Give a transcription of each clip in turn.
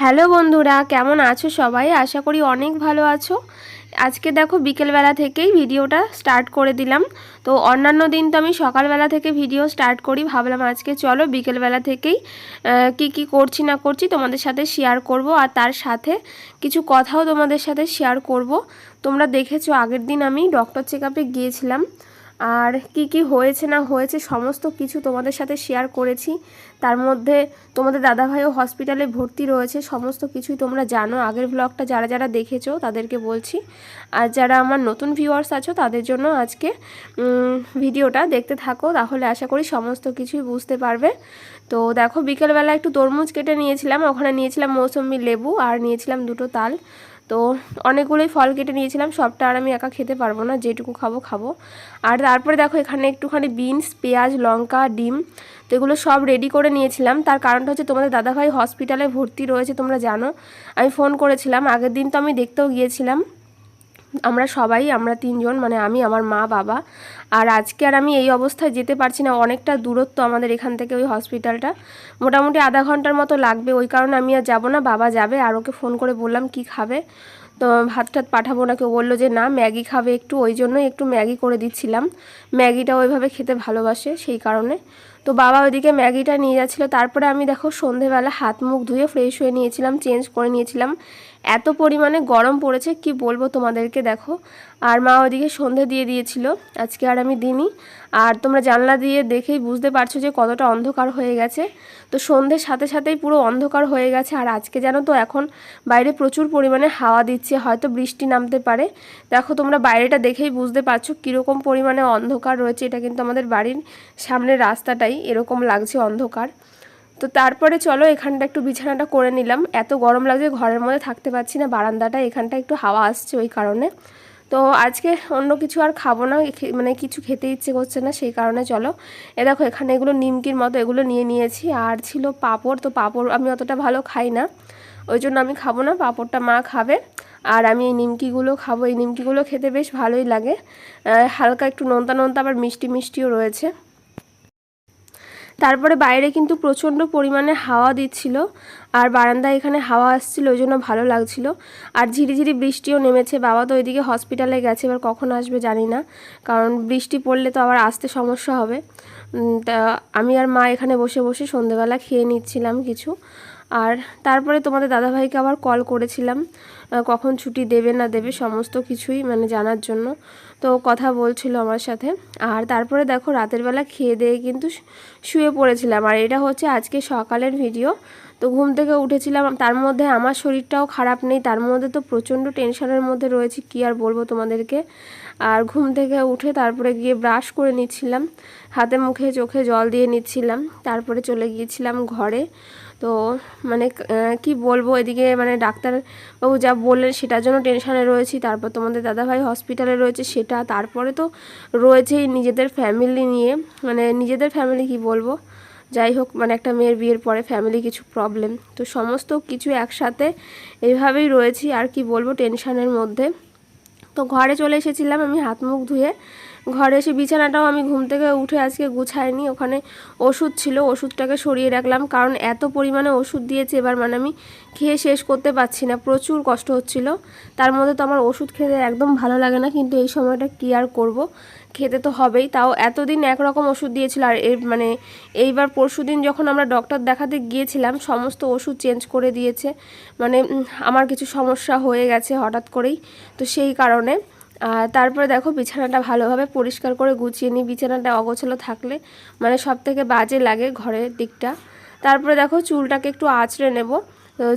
Hello বন্ধুরা, কেমন আছো সবাই? আশা করি অনেক ভালো আছো। আজকে দেখো বিকেলবেলা থেকেই ভিডিওটা স্টার্ট করে দিলাম। তো অন্যান্য দিন তো আমি সকালবেলা থেকে ভিডিও স্টার্ট করি, ভাবলাম আজকে চলো বিকেলবেলা থেকেই কি কি করছি না করছি তোমাদের সাথে শেয়ার করব। আর তার সাথে কিছু কথাও তোমাদের সাথে শেয়ার করব। তোমরা দেখেছ আগের দিন আমি ডক্টর চেক গিয়েছিলাম। আর কি কি হয়েছে না হয়েছে সমস্ত কিছু তোমাদের সাথে শেয়ার করেছি। তার মধ্যে তোমাদের দাদাভাইও হসপিটালে ভর্তি রয়েছে, সমস্ত কিছুই তোমরা জানো। আগের ব্লগটা যারা যারা দেখেছ তাদেরকে বলছি। আর যারা আমার নতুন ভিউয়ার্স আছো তাদের জন্য আজকে ভিডিওটা দেখতে থাকো। তাহলে আশা করি সমস্ত কিছুই বুঝতে পারবে। তো দেখো বিকেলবেলা একটু তরমুজ কেটে নিয়েছিলাম। ওখানে নিয়েছিলাম মৌসুমি লেবু আর নিয়েছিলাম দুটো তাল। তো অনেকগুলোই ফল কেটে নিয়েছিলাম, সবটা আর আমি একা খেতে পারব না, যেটুকু খাব খাব। আর তারপরে দেখো এখানে একটুখানি বিনস, পেঁয়াজ, লঙ্কা, ডিম, তো এগুলো সব রেডি করে নিয়েছিলাম। তার কারণটা হচ্ছে তোমাদের দাদাভাই হসপিটালে ভর্তি রয়েছে, তোমরা জানো। আমি ফোন করেছিলাম, আগের দিন তো আমি দেখতেও গিয়েছিলাম। আমরা সবাই, আমরা তিনজন মানে আমি, আমার মা, বাবা। আর আজকে আর আমি এই অবস্থায় যেতে পারছি না, অনেকটা দূরত্ব আমাদের এখান থেকে ওই হসপিটালটা। মোটামুটি আধা ঘণ্টার মতো লাগবে, ওই কারণে আমি আর যাব না, বাবা যাবে। আর ওকে ফোন করে বললাম, কি খাবে? তো ভাত টাত পাঠাবো না, কেউ বলল যে, না, ম্যাগি খাবে একটু। ওই জন্যই একটু ম্যাগি করে দিচ্ছিলাম। ম্যাগিটা ওইভাবে খেতে ভালোবাসে, সেই কারণে। তো বাবা ওইদিকে ম্যাগিটা নিয়ে যাচ্ছিল। তারপরে আমি দেখো সন্ধেবেলা হাত মুখ ধুয়ে ফ্রেশ হয়ে নিয়েছিলাম চেঞ্জ করে নিয়েছিলাম। এত পরিমাণে গরম পড়েছে, কি বলব তোমাদেরকে দেখো। আর মা ওদিকে সন্ধে দিয়ে দিয়েছিল, আজকে আর আমি দিনই আর তোমরা জানলা দিয়ে দেখেই বুঝতে পারছ যে কতটা অন্ধকার হয়ে গেছে। তো সন্ধ্যের সাথে সাথেই পুরো অন্ধকার হয়ে গেছে, আর আজকে জানো তো এখন বাইরে প্রচুর পরিমাণে হাওয়া দিচ্ছে, হয়তো বৃষ্টি নামতে পারে। দেখো তোমরা বাইরেটা দেখেই বুঝতে পারছ কীরকম পরিমাণে অন্ধকার রয়েছে, এটা কিন্তু আমাদের বাড়ির সামনের রাস্তাটাই। এরকম লাগছে অন্ধকার। তো তারপরে চলো এখানটা একটু বিছানাটা করে নিলাম। এত গরম লাগছে, ঘরের মধ্যে থাকতে পারছি না, বারান্দাটা, এখানটা একটু হাওয়া আসছে ওই কারণে। তো আজকে অন্য কিছু আর খাব না মানে কিছু খেতে ইচ্ছে করছে না, সেই কারণে চলো। এ দেখো, এখানে এগুলো নিমকির মতো এগুলো নিয়ে নিয়েছি। আর ছিল পাঁপড়, তো পাঁপড় আমি অতটা ভালো খাই না। ওই জন্য আমি খাব না, পাঁপড়টা মা খাবে। আর আমি এই নিমকিগুলো খাব, এই নিমকিগুলো খেতে বেশ ভালোই লাগে। হালকা একটু নোনতা নোনতা, আবার মিষ্টি মিষ্টিও রয়েছে। তারপরে বাইরে কিন্তু প্রচণ্ড পরিমাণে হাওয়া দিচ্ছিল আর বারান্দায় এখানে হাওয়া আসছিল, ওই জন্য ভালো লাগছিল। আর ঝিরিঝিরি বৃষ্টিও নেমেছে। বাবা তো ওইদিকে হসপিটালে গেছে, এবার কখন আসবে জানি না। কারণ বৃষ্টি পড়লে তো আবার আসতে সমস্যা হবে। তা আমি আর মা এখানে বসে বসে সন্ধেবেলা খেয়ে নিচ্ছিলাম কিছু। আর তারপরে তোমাদের দাদাভাইকে আবার কল করেছিলাম। কখন ছুটি দেবে না দেবে সমস্ত কিছুই মানে জানার জন্য। তো কথা বলছিল আমার সাথে। আর তারপরে দেখো রাতের বেলা খেয়ে দিয়ে কিন্তু শুয়ে পড়েছিলাম। আর এটা হচ্ছে আজকে সকালের ভিডিও তো ঘুম থেকে উঠেছিলাম। তার মধ্যে আমার শরীরটাও খারাপ নেই। তার মধ্যে তো প্রচণ্ড টেনশনের মধ্যে রয়েছে, কি আর বলব তোমাদেরকে। আর ঘুম থেকে উঠে তারপরে গিয়ে ব্রাশ করে নিচ্ছিলাম। হাতে মুখে চোখে জল দিয়ে নিচ্ছিলাম। তারপরে চলে গিয়েছিলাম ঘরে। তো মানে কি বলব, এদিকে মানে ডাক্তারবাবু যা বললেন সেটার জন্য টেনশানে রয়েছি। তারপর তোমাদের দাদাভাই হসপিটালে রয়েছে সেটা। তারপরে তো রয়েছেই নিজেদের ফ্যামিলি নিয়ে। মানে নিজেদের ফ্যামিলি কি বলব? যাই হোক মানে একটা মেয়ের বিয়ের পরে ফ্যামিলি কিছু প্রবলেম তো সমস্ত কিছু একসাথে এইভাবেই রয়েছি। আর কি বলব টেনশানের মধ্যে। তো ঘরে চলে এসেছিলাম আমি হাত মুখ ধুয়ে। ঘরে এসে বিছানাটাও আমি ঘুম থেকে উঠে আজকে গুছাইনি। ওখানে ওষুধ ছিল, ওষুধটাকে সরিয়ে রাখলাম। কারণ এত পরিমাণে ওষুধ দিয়েছে, এবার মানে আমি খেয়ে শেষ করতে পারছি না। প্রচুর কষ্ট হচ্ছিল। তার মধ্যে তো আমার ওষুধ খেতে একদম ভালো লাগে না, কিন্তু এই সময়টা কী আর করব? খেতে তো হবেই। তাও এতদিন একরকম ওষুধ দিয়েছিল আর এর মানে এইবার পরশু দিন যখন আমরা ডক্টর দেখাতে গিয়েছিলাম, সমস্ত ওষুধ চেঞ্জ করে দিয়েছে। মানে আমার কিছু সমস্যা হয়ে গেছে হঠাৎ করেই। তো সেই কারণে আর তারপরে দেখো বিছানাটা ভালোভাবে পরিষ্কার করে গুছিয়ে নিই। বিছানাটা অগোছালো থাকলে মানে সব থেকে বাজে লাগে ঘরের দিকটা। তারপরে দেখো চুলটাকে একটু আঁচড়ে নেব।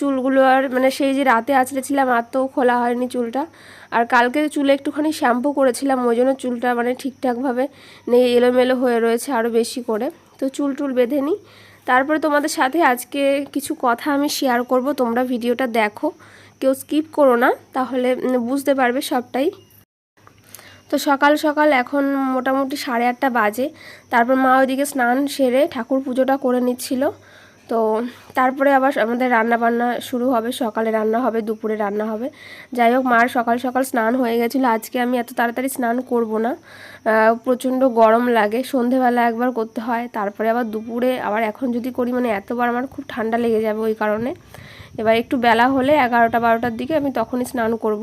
চুলগুলো আর মানে সেই যে রাতে আঁচড়েছিলাম আর তো খোলা হয়নি চুলটা। আর কালকে চুলে একটুখানি শ্যাম্পু করেছিলাম, ওই জন্য চুলটা মানে ঠিকঠাকভাবে নেই, এলোমেলো হয়ে রয়েছে আরও বেশি করে। তো চুল টুল বেঁধে নিই। তারপরে তোমাদের সাথে আজকে কিছু কথা আমি শেয়ার করব, তোমরা ভিডিওটা দেখো। কেউ স্কিপ করো না, তাহলে বুঝতে পারবে সবটাই। তো সকাল সকাল এখন মোটামুটি সাড়ে আটটা বাজে। তারপর মা ওইদিকে স্নান সেরে ঠাকুর পুজোটা করে নিচ্ছিল। তো তারপরে আবার আমাদের রান্না বান্না শুরু হবে, সকালে রান্না হবে, দুপুরে রান্না হবে। যাই হোক, মার সকাল সকাল স্নান হয়ে গেছিল। আজকে আমি এত তাড়াতাড়ি স্নান করব না। প্রচণ্ড গরম লাগে, সন্ধেবেলা একবার করতে হয়। তারপরে আবার দুপুরে, আবার এখন যদি করি মানে এতবার আমার খুব ঠান্ডা লেগে যাবে ওই কারণে। এবার একটু বেলা হলে এগারোটা বারোটার দিকে আমি তখনই স্নান করব।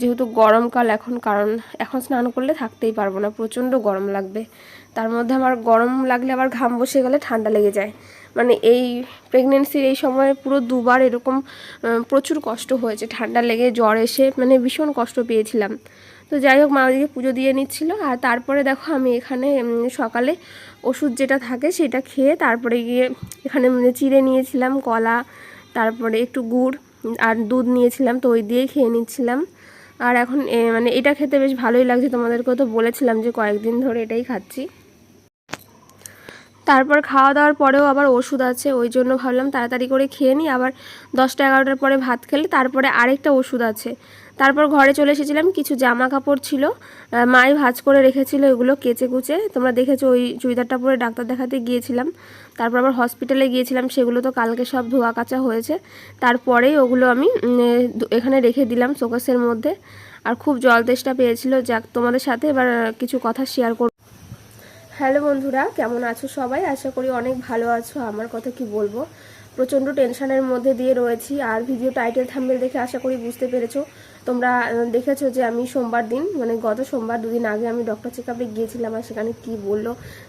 যেহেতু গরমকাল এখন, কারণ এখন স্নান করলে থাকতেই পারব না, প্রচণ্ড গরম লাগবে। তার মধ্যে আমার গরম লাগলে আবার ঘাম বসে গেলে ঠান্ডা লেগে যায়। মানে এই প্রেগনেন্সির এই সময় পুরো দুবার এরকম প্রচুর কষ্ট হয়েছে। ঠান্ডা লেগে জ্বর এসে মানে ভীষণ কষ্ট পেয়েছিলাম। তো যাই হোক, মা ওদিকে পুজো দিয়ে নিচ্ছিল। আর তারপরে দেখো আমি এখানে সকালে ওষুধ যেটা থাকে সেটা খেয়ে তারপরে গিয়ে এখানে মানে চিড়ে নিয়েছিলাম, কলা তারপরে একটু গুড় আর দুধ নিয়েছিলাম, তো ওই দিয়ে খেয়ে নিচ্ছিলাম। আর এখন মানে এটা খেতে বেশ ভালোই লাগছে, তোমাদেরকেও তো বলেছিলাম যে কয়েকদিন ধরে এটাই খাচ্ছি। তারপর খাওয়া দাওয়ার পরেও আবার ওষুধ আছে, ওই জন্য ভাবলাম তাড়াতাড়ি করে খেয়ে নিই। আবার দশটা এগারোটার পরে ভাত খেলে তারপরে আরেকটা ওষুধ আছে। তারপর ঘরে চলে এসেছিলাম, কিছু জামা কাপড় ছিল মাই ভাজ করে রেখেছিল এগুলো কেচে কুচে। তোমরা দেখেছ ওই চুড়িদারটা পরে ডাক্তার দেখাতে গিয়েছিলাম। তারপর আবার হসপিটালে গিয়েছিলাম, সেগুলো তো কালকে সব ধোয়া কাচা হয়েছে। তারপরেই ওগুলো আমি এখানে রেখে দিলাম শোকেসের মধ্যে। আর খুব জল তেষ্টা পেয়েছিল। যাক, তোমাদের সাথে এবার কিছু কথা শেয়ার করব। হ্যালো বন্ধুরা, কেমন আছো সবাই? আশা করি অনেক ভালো আছো। আমার কথা কি বলব? প্রচণ্ড টেনশনের মধ্যে দিয়ে রয়েছি। আর ভিডিও টাইটেল থাম্বেল দেখে আশা করি বুঝতে পেরেছ। তোমরা দেখেছ যে আমি সোমবার দিন মানে গত সোমবার দুদিন আগে আমি ডক্টর চেক আপে গিয়েছিলাম আর সেখানে কি বলল,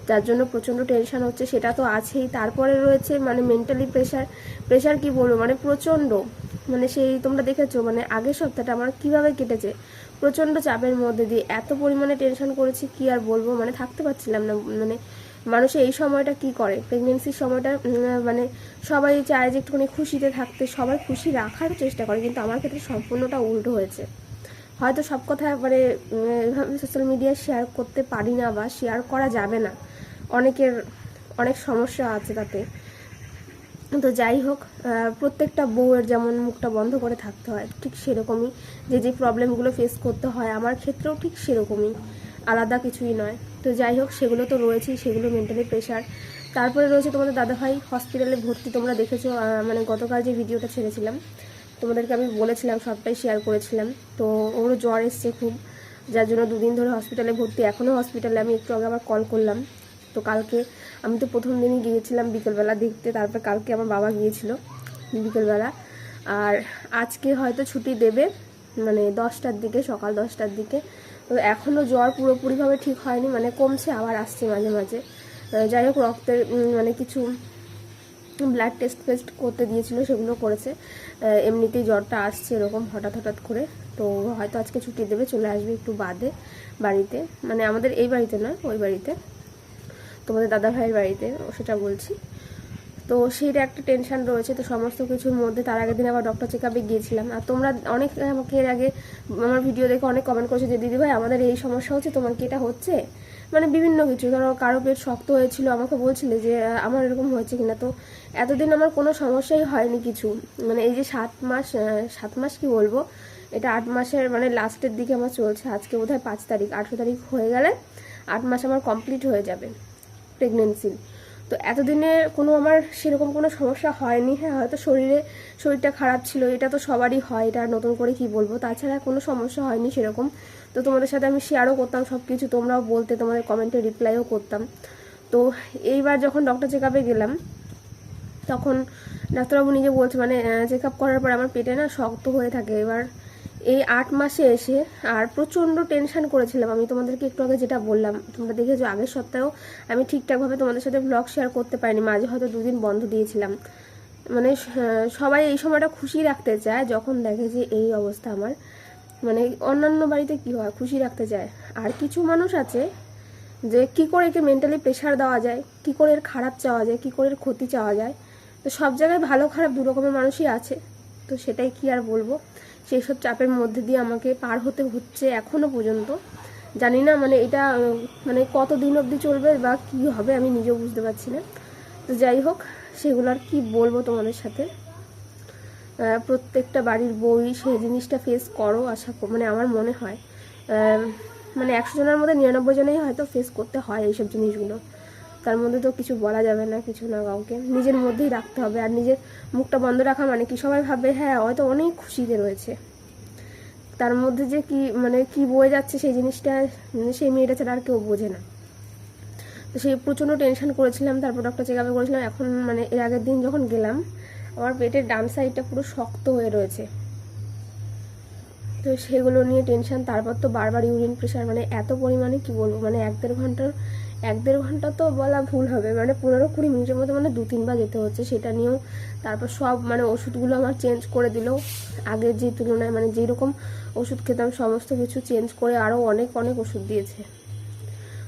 যার জন্য প্রচণ্ড টেনশন হচ্ছে, সেটা তো আছেই। তারপরে রয়েছে মানে মেন্টালি প্রেশার প্রেশার কি বলব মানে প্রচণ্ড। মানে সেই তোমরা দেখেছ মানে আগের সপ্তাহটা আমার কীভাবে কেটেছে, প্রচণ্ড চাপের মধ্যে দিয়ে এত পরিমাণে টেনশন করেছি, কি আর বলব মানে থাকতে পারছিলাম না মানে মানুষে এই সময়টা কি করে? প্রেগনেন্সির সময়টা মানে সবাই চায় যে একটুখানি খুশিতে থাকতে, সবাই খুশি রাখার চেষ্টা করে, কিন্তু আমার ক্ষেত্রে সম্পূর্ণটা উল্টো হয়েছে। হয়তো সব কথা মানে এভাবে সোশ্যাল মিডিয়ায় শেয়ার করতে পারি না বা শেয়ার করা যাবে না। অনেকের, অনেক সমস্যা আছে তাতে। তো যাই হোক প্রত্যেকটা বউয়ের যেমন মুখটা বন্ধ করে থাকতে হয়, ঠিক সেরকমই। যে যে প্রবলেমগুলো ফেস করতে হয়, আমার ক্ষেত্রেও ঠিক সেরকমই। আলাদা কিছুই নয়। তো যাই হোক, সেগুলো তো রয়েছেই সেগুলো মেন্টালি প্রেশার তারপরে রয়েছে তোমাদের দাদাভাই হসপিটালে ভর্তি তোমরা দেখেছ মানে গতকাল যে ভিডিওটা ছেড়েছিলাম, তোমাদেরকে আমি বলেছিলাম, সবটাই শেয়ার করেছিলাম। তো ওরও জ্বর এসছে খুব, যার জন্য দুদিন ধরে হসপিটালে ভর্তি এখনও হসপিটালে আমি একটু আগে আবার কল করলাম। তো কালকে আমি তো প্রথম দিনই গিয়েছিলাম বিকেলবেলা দেখতে, তারপর কালকে আমার বাবা গিয়েছিল বিকেলবেলা। আর আজকে হয়তো ছুটি দেবে মানে দশটার দিকে, সকাল দশটার দিকে। তো এখনও জ্বর পুরোপুরিভাবে ঠিক হয়নি মানে কমছে, আবার আসছে মাঝে মাঝে। যাই হোক, রক্তের মানে কিছু ব্লাড টেস্ট ফেস্ট করতে দিয়েছিল, সেগুলো করেছে। এমনিতেই জ্বরটা আসছে এরকম হঠাৎ হঠাৎ করে। তো হয়তো আজকে ছুটি দেবে, চলে আসবে একটু বাদে বাড়িতে। মানে আমাদের এই বাড়িতে নয়, ওই বাড়িতে। তোমাদের দাদা ভাইয়ের বাড়িতে, সেটা বলছি। তো সেইটা একটা টেনশন রয়েছে, তো সমস্ত কিছুর মধ্যে তার আগের দিন আবার ডক্টর চেক আপে গিয়েছিলাম। আর তোমরা অনেক আমাকে এর আগে আমার ভিডিও দেখে অনেক কমেন্ট করেছ যে, দিদি ভাই, আমাদের এই সমস্যা হচ্ছে, তোমার কি এটা হচ্ছে? মানে বিভিন্ন কিছু, ধরো কারও পেট শক্ত হয়েছিল, আমাকে বলছিলে যে আমার এরকম হয়েছে কিনা? তো এতদিন আমার কোনো সমস্যাই হয়নি কিছু। মানে এই যে সাত মাস সাত মাস কি বলব? এটা আট মাসের মানে লাস্টের দিকে আমার চলছে। আজকে বোধহয় পাঁচ তারিখ, আঠেরো তারিখ হয়ে গেলে আট মাস আমার কমপ্লিট হয়ে যাবে প্রেগনেন্সি তো এতদিনে কোনো আমার সেরকম কোনো সমস্যা হয়নি। হ্যাঁ হয়তো শরীরে শরীরটা খারাপ ছিল, এটা তো সবারই হয়, এটা নতুন করে কি বলব? তাছাড়া কোনো সমস্যা হয়নি সেরকম। তো তোমাদের সাথে আমি শেয়ারও করতাম সব কিছু তোমরাও বলতে, তোমাদের কমেন্টে রিপ্লাইও করতাম। তো এইবার যখন ডক্টর চেক আপে গেলাম, তখন ডাক্তারবাবু নিজে বলছে মানে চেক আপ করার পর আমার পেটে না শক্ত হয়ে থাকে। এবার এই আট মাসে এসে আর প্রচণ্ড টেনশান করেছিলাম। আমি তোমাদেরকে একটু আগে যেটা বললাম, তোমরা দেখেছ আগের সপ্তাহেও আমি ঠিকঠাকভাবে তোমাদের সাথে ব্লগ শেয়ার করতে পারিনি, মাঝে হয়তো দুদিন বন্ধ দিয়েছিলাম। মানে সবাই এই সময়টা খুশি রাখতে চায় যখন দেখে যে এই অবস্থা আমার। মানে অন্যান্য বাড়িতে কি হয়, খুশি রাখতে চায়। আর কিছু মানুষ আছে যে কি করে একে মেন্টালি প্রেশার দেওয়া যায়, কি করে এর খারাপ চাওয়া যায়, কি করে এর ক্ষতি চাওয়া যায়। তো সব জায়গায় ভালো খারাপ দু রকমের মানুষই আছে। তো সেটাই কি আর বলব? সেই সব চাপের মধ্যে দিয়ে আমাকে পার হতে হচ্ছে এখনও পর্যন্ত। জানি না মানে এটা মানে কত দিন অবধি চলবে বা কি হবে আমি নিজেও বুঝতে পারছি না। তো যাই হোক, সেগুলো আর কি বলব তোমাদের সাথে। প্রত্যেকটা বাড়ির বই, সেই জিনিসটা ফেস করো, আশা মানে আমার মনে হয়। মানে একশো জনের মধ্যে নিরানব্বই জনেই হয়তো ফেস করতে হয় এইসব জিনিসগুলো। তার মধ্যে তো কিছু বলা যাবে না কিছু না কাউকে। নিজের মধ্যেই রাখতে হবে আর নিজের মুখটা বন্ধ রাখা মানে কি? সবাই ভাবে হ্যাঁ হয়তো অনেক খুশিতে রয়েছে। তার মধ্যে যে কি মানে কি বয়ে যাচ্ছে সেই জিনিসটা উম, সেই মেয়েটা ছাড়া আর কেউ বোঝে না। তো সেই প্রচণ্ড টেনশন করেছিলাম তারপর ডক্টর চেক আপে করেছিলাম। এখন মানে এর আগের দিন যখন গেলাম আমার পেটের ডান সাইডটা পুরো শক্ত হয়ে রয়েছে। তো সেগুলো নিয়ে টেনশন তারপর তো বারবার ইউরিন প্রেশার মানে এত পরিমাণে কি বলব মানে এক দেড় ঘণ্টার এক দেড় ঘণ্টা তো বলা ভুল হবে। মানে পনেরো কুড়ি মিনিটের মধ্যে মানে দু তিনবার যেতে হচ্ছে সেটা নিয়েও তারপর সব মানে ওষুধগুলো আমার চেঞ্জ করে দিল। আগের যে তুলনায় মানে যেরকম ওষুধ খেতাম সমস্ত কিছু চেঞ্জ করে আরও অনেক অনেক ওষুধ দিয়েছে।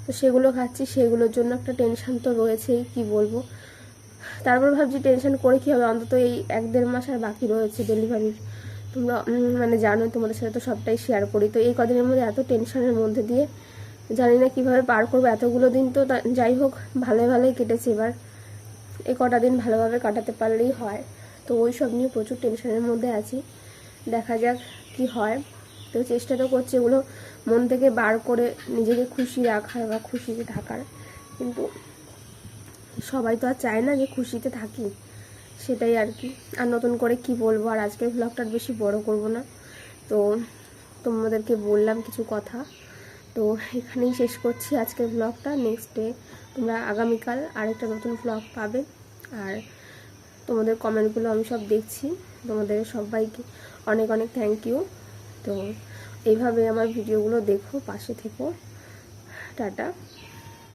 তো সেগুলো খাচ্ছি, সেগুলোর জন্য একটা টেনশন তো রয়েছেই, কি বলব? তারপর ভাবছি টেনশন করে কী হবে? অন্তত এই এক দেড় মাস আর বাকি রয়েছে ডেলিভারির তোমরা মানে জানো তোমাদের সাথে তো সবটাই শেয়ার করি। তো এই কদিনের মধ্যে এত টেনশনের মধ্যে দিয়ে জানি না কীভাবে পার করব, এতগুলো দিন তো যাই হোক, ভালো ভালোই কেটেছে। এবার এ কটা দিন ভালোভাবে কাটাতে পারলেই হয়। তো ওই সব নিয়ে প্রচুর টেনশনের মধ্যে আছি। দেখা যাক কি হয়। তো চেষ্টা তো করছি এগুলো মন থেকে বার করে নিজেকে খুশি রাখার বা খুশিতে থাকার। কিন্তু সবাই তো আর চায় না যে খুশিতে থাকি। সেটাই আর কি। আর নতুন করে কি বলব? আর আজকের ভ্লগটা আর বেশি বড় করব না। তো তোমাদেরকে বললাম কিছু কথা। তো এখানেই শেষ করছি আজকের ব্লগটা নেক্সট ডে তোমরা আগামীকাল আরেকটা নতুন ব্লগ পাবে। আর তোমাদের কমেন্টগুলো আমি সব দেখছি। তোমাদের সবাইকে অনেক অনেক থ্যাংক ইউ তো এইভাবে আমার ভিডিওগুলো দেখো, পাশে থেকো। টাটা।